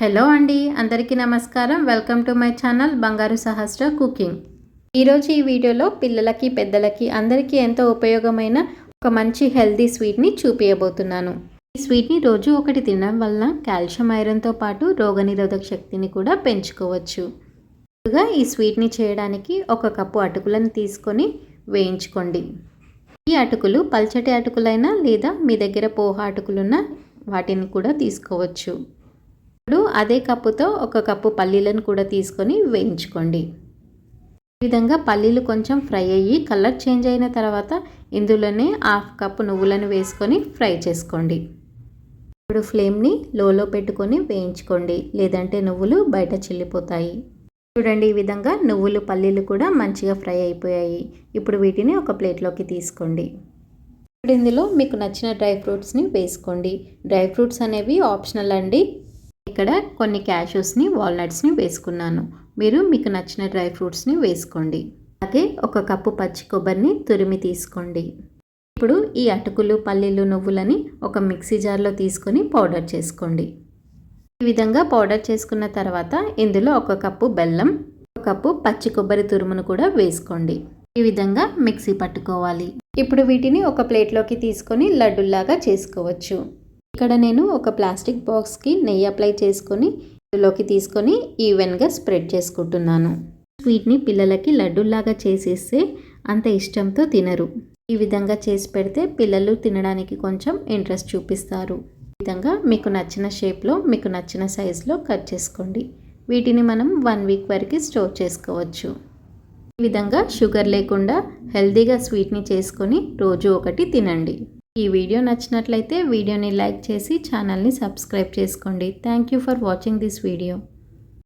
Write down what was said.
Hello అండి అందరికీ నమస్కారం. వెల్కమ్ టు మై ఛానల్ బంగారు సహస్ర కుకింగ్. ఈరోజు ఈ వీడియోలో పిల్లలకి పెద్దలకి అందరికీ ఎంతో ఉపయోగమైన ఒక మంచి హెల్తీ స్వీట్ని చూపించబోతున్నాను ఈ స్వీట్ని రోజు ఒకటి తినడం వల్ల కాల్షియం ఐరన్తో పాటు రోగనిరోధక శక్తిని కూడా పెంచుకోవచ్చు. ముందుగా ఈ స్వీట్ని చేయడానికి ఒక కప్పు అటుకులను తీసుకొని వేయించుకోండి. ఈ అటుకులు పల్చటి అటుకులైనా లేదా మీ దగ్గర పోహ అటుకులున్న వాటిని కూడా తీసుకోవచ్చు. ఇప్పుడు అదే కప్పుతో ఒక కప్పు పల్లీలను కూడా తీసుకొని వేయించుకోండి. ఈ విధంగా పల్లీలు కొంచెం ఫ్రై అయ్యి కలర్ చేంజ్ అయిన తర్వాత ఇందులోనే హాఫ్ కప్పు నువ్వులను వేసుకొని ఫ్రై చేసుకోండి. ఇప్పుడు ఫ్లేమ్ని లోలో పెట్టుకొని వేయించుకోండి లేదంటే నువ్వులు బయట చిల్లిపోతాయి. చూడండి ఈ విధంగా నువ్వులు పల్లీలు కూడా మంచిగా ఫ్రై అయిపోయాయి. ఇప్పుడు వీటిని ఒక ప్లేట్లోకి తీసుకోండి. ఇప్పుడు ఇందులో మీకు నచ్చిన డ్రై ఫ్రూట్స్ని వేసుకోండి. డ్రై ఫ్రూట్స్ అనేవి ఆప్షనల్ అండి. ఇక్కడ కొన్ని క్యాషూస్ని వాల్నట్స్ని వేసుకున్నాను. మీరు మీకు నచ్చిన డ్రై ఫ్రూట్స్ని వేసుకోండి. అలాగే ఒక కప్పు పచ్చి కొబ్బరిని తురిమి తీసుకోండి. ఇప్పుడు ఈ అటుకులు పల్లీలు నువ్వులని ఒక మిక్సీ జార్లో తీసుకొని పౌడర్ చేసుకోండి. ఈ విధంగా పౌడర్ చేసుకున్న తర్వాత ఇందులో ఒక కప్పు బెల్లం ఒక కప్పు పచ్చి కొబ్బరి తురుమును కూడా వేసుకోండి. ఈ విధంగా మిక్సీ పట్టుకోవాలి. ఇప్పుడు వీటిని ఒక ప్లేట్లోకి తీసుకొని లడ్డుల్లాగా చేసుకోవచ్చు. ఇక్కడ నేను ఒక ప్లాస్టిక్ బాక్స్కి నెయ్యి అప్లై చేసుకొని ఇందులోకి తీసుకొని ఈవెన్గా స్ప్రెడ్ చేసుకుంటున్నాను. స్వీట్ని పిల్లలకి లడ్డూల్లాగా చేసేస్తే అంత ఇష్టంతో తినరు. ఈ విధంగా చేసి పెడితే పిల్లలు తినడానికి కొంచెం ఇంట్రెస్ట్ చూపిస్తారు. ఈ విధంగా మీకు నచ్చిన షేప్లో మీకు నచ్చిన సైజులో కట్ చేసుకోండి. వీటిని మనం వన్ వీక్ వరకు స్టోర్ చేసుకోవచ్చు. ఈ విధంగా షుగర్ లేకుండా హెల్తీగా స్వీట్ని చేసుకొని రోజు ఒకటి తినండి. ఈ వీడియో నచ్చినట్లయితే వీడియోని లైక్ చేసి ఛానల్ని సబ్స్క్రైబ్ చేసుకోండి. Thank you for watching this video